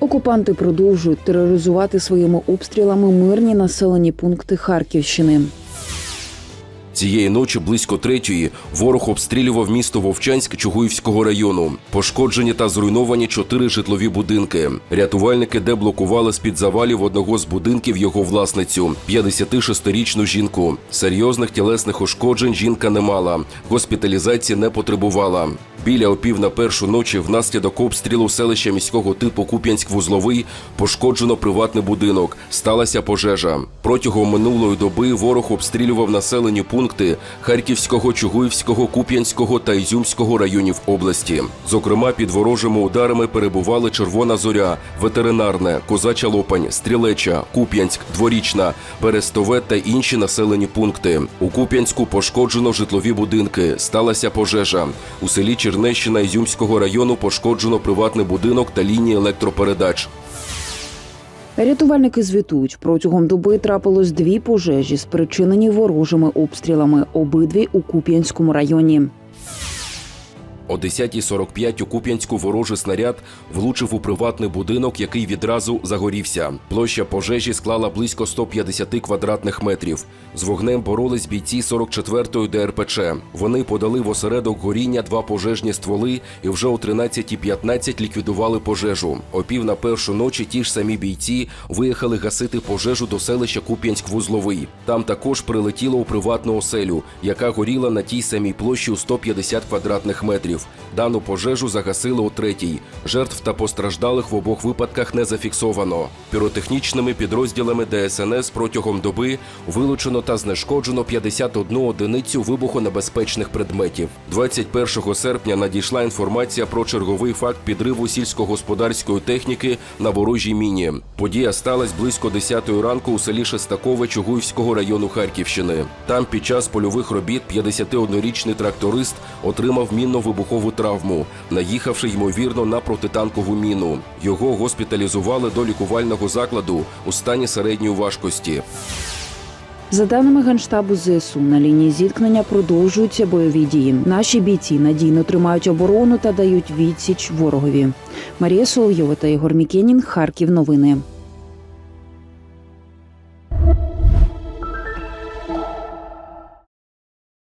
Окупанти продовжують тероризувати своїми обстрілами мирні населені пункти Харківщини. Цієї ночі близько третьої ворог обстрілював місто Вовчанськ Чугуївського району. Пошкоджені та зруйновані чотири житлові будинки. Рятувальники деблокували з-під завалів одного з будинків його власницю 56-річну жінку. Серйозних тілесних ушкоджень жінка не мала. Госпіталізації не потребувала. Біля опів на першу ночі внаслідок обстрілу селища міського типу Куп'янськ-Вузловий пошкоджено приватний будинок. Сталася пожежа. Протягом минулої доби ворог обстрілював населені пункти Харківського, Чугуївського, Куп'янського та Ізюмського районів області. Зокрема, під ворожими ударами перебували Червона Зоря, Ветеринарне, Козача Лопань, Стрілеча, Куп'янськ, Дворічна, Берестове та інші населені пункти. У Куп'янську пошкоджено житлові будинки. Сталася пожежа. У селі Чернещина Ізюмського району пошкоджено приватний будинок та лінії електропередач. Рятувальники звітують, протягом доби трапилось дві пожежі, спричинені ворожими обстрілами, обидві у Куп'янському районі. О 10.45 у Куп'янську ворожий снаряд влучив у приватний будинок, який відразу загорівся. Площа пожежі склала близько 150 квадратних метрів. З вогнем боролись бійці 44-ї ДРПЧ. Вони подали в осередок горіння два пожежні стволи і вже о 13.15 ліквідували пожежу. О пів на першу ночі ті ж самі бійці виїхали гасити пожежу до селища Куп'янськ-Вузловий. Там також прилетіло у приватну оселю, яка горіла на тій самій площі у 150 квадратних метрів. Дану пожежу загасили у третій. Жертв та постраждалих в обох випадках не зафіксовано. Піротехнічними підрозділами ДСНС протягом доби вилучено та знешкоджено 51 одиницю вибухонебезпечних предметів. 21 серпня надійшла інформація про черговий факт підриву сільськогосподарської техніки на ворожій міні. Подія сталася близько 10 ранку у селі Шестакове Чугуївського району Харківщини. Там під час польових робіт 51-річний тракторист отримав мінно-вибухову травму, наїхавши ймовірно на протитанкову міну. Його госпіталізували до лікувального закладу у стані середньої важкості. За даними генштабу ЗСУ, на лінії зіткнення продовжуються бойові дії. Наші бійці надійно тримають оборону та дають відсіч ворогові. Марія Соловйова та Ігор Мікенін. Харків. Новини.